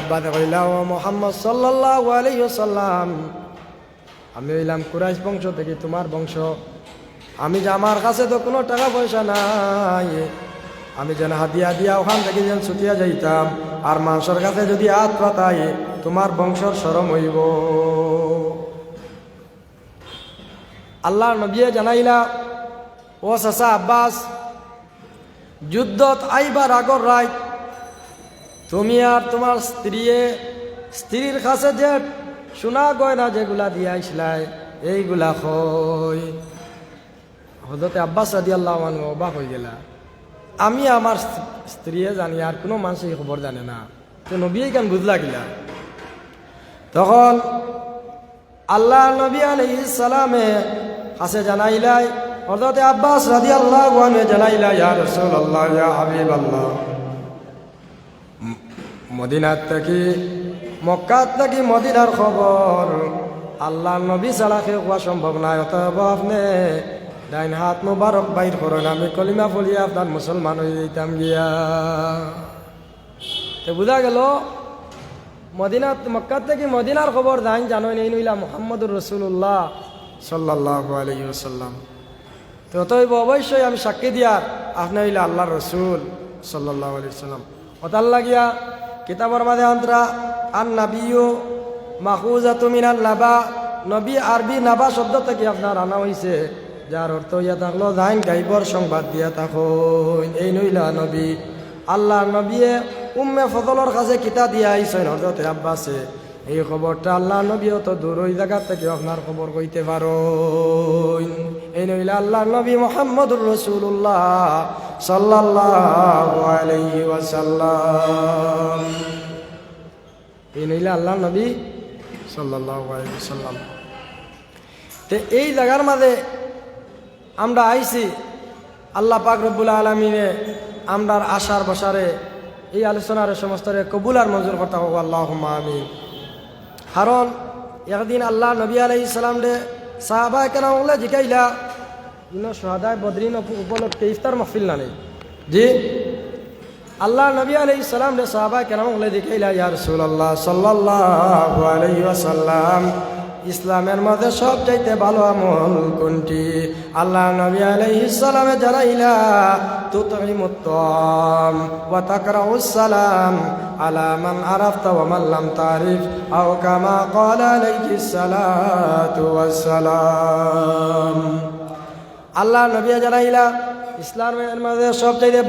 আব্বাতে কইলা ও মোহাম্মদ সাল্লাম আমি হইলাম কুরাইশ বংশ থেকে তোমার বংশ। আমি যে আমার কাছে তো কোনো টাকা পয়সা নাই। আমি যেন হাতিয়া দিয়া ওখান থেকে যেন ছুটিয়া যাইতাম, আর মানুষের কাছে যদি হাত পাতাই, তোমার বংশর সরম হইব। আল্লাহ নবিয়ে জানাইলা, ও চাচা আব্বাস, যুদ্ধত আইবার আগর রায় তুমি আর তোমার স্ত্রীয়ে স্ত্রীর কাছে যে সোনা গয়না যেগুলা দিয়ে এইগুলা হই হজরতে আব্বাস রাদি আল্লাহ অবাক হয়ে গেলা। আমি আমার স্ত্রীয়ে জানি, আর কোনো মানুষ এই খবর জানে না। তো নবী কেন বুঝলা গিলা? তখন আল্লাহ নবী আলাই সালামে কাছে জানাইলাই হজরতে আব্বাস রাদি আল্লাহ জানাইলা ইয়া রসুল আল্লাহ ইয়া হাবিব আল্লাহ মদিনার থেকে, মক্কাত থেকে মদিনার খবর আল্লাহ নবী ছাড়াকে হওয়া সম্ভব নাই, অতএব আপনি ডাইন হাত মুবারক বাইর করেন আমি কলিমা ফলিয়া আপনার মুসলমান হয়ে যেতাম গিয়া। তো বুঝা গেল, মদিনাত, মক্কাত থেকে মদিনার খবর দাইন জানো নেই, নইলা মোহাম্মদুর রসুল্লাহ সাল্লাহ আলহি সাল্লাম তো অতএব অবশ্যই আমি সাক্ষী দিয়ার আপনি হইলা আল্লাহর রসুল সাল্লাহ আলি ওতার লাগিয়া কিতাবর মাঝে আন্তরা আর নাবিও মাহুজা তুমিনাল নাবা, নবী আরবি নাবা শব্দ থেকে আপনার আনা হয়েছে যার অর্থ ইয়া থাকল, জাইন গাইবর সংবাদ দিয়া থাকো এই নইলা নবী। আল্লাহ নবীয়ে উম্মে ফজলর কাছে কিতা দিয়া আইসেন হজরতে আব্বাসে এই খবরটা আল্লাহ নবীও তো দূর ওই জায়গা থেকে আপনার খবর কইতে পারো। এই নইলে আল্লাহ নবী মোহাম্মদুর রসুল্লাহ সাল্লাল্লাহু এই নইলে আল্লাহ নবী ওয়াসাল্লাম। তে এই জায়গার মাঝে আমরা আইছি, আল্লাহ পাক রব্বুল আলমিনে আমরার আশার বসারে এই আলোচনার সমস্ত কবুল আর মঞ্জুর করতে হোক আল্লাহ আমিন। কারণ একদিন আল্লাহ নবী আলাই ইসলাম রে সাহাবা কেন বলে জিকাইলা সোহাদায় বদরিন উপলক্ষে ইফতার মাহফিল না নেই জি। আল্লাহ নবী আলাই ইসলাম রে সাহাবা কেন বলে জিকাইলা ইয়ার সুল্লাহ সাল্লাহ আলাইহি ওয়াসাল্লাম। ইসলামের মধ্যে সব চাইতে ভালো আমল কোনটি? আল্লাহ নবী আলাইহিস সালামে জানাইলা তুতঈমুত তাম ওয়া তাকরাউস সালাম আলা মান আরাফতা ওয়া মান লাম তারিফ আও কামা ক্বালা আলাইহিস সালাতু ওয়াস সালাম। আল্লাহ নবী জানাইলা, ইসলামের মধ্যে সব চাইতে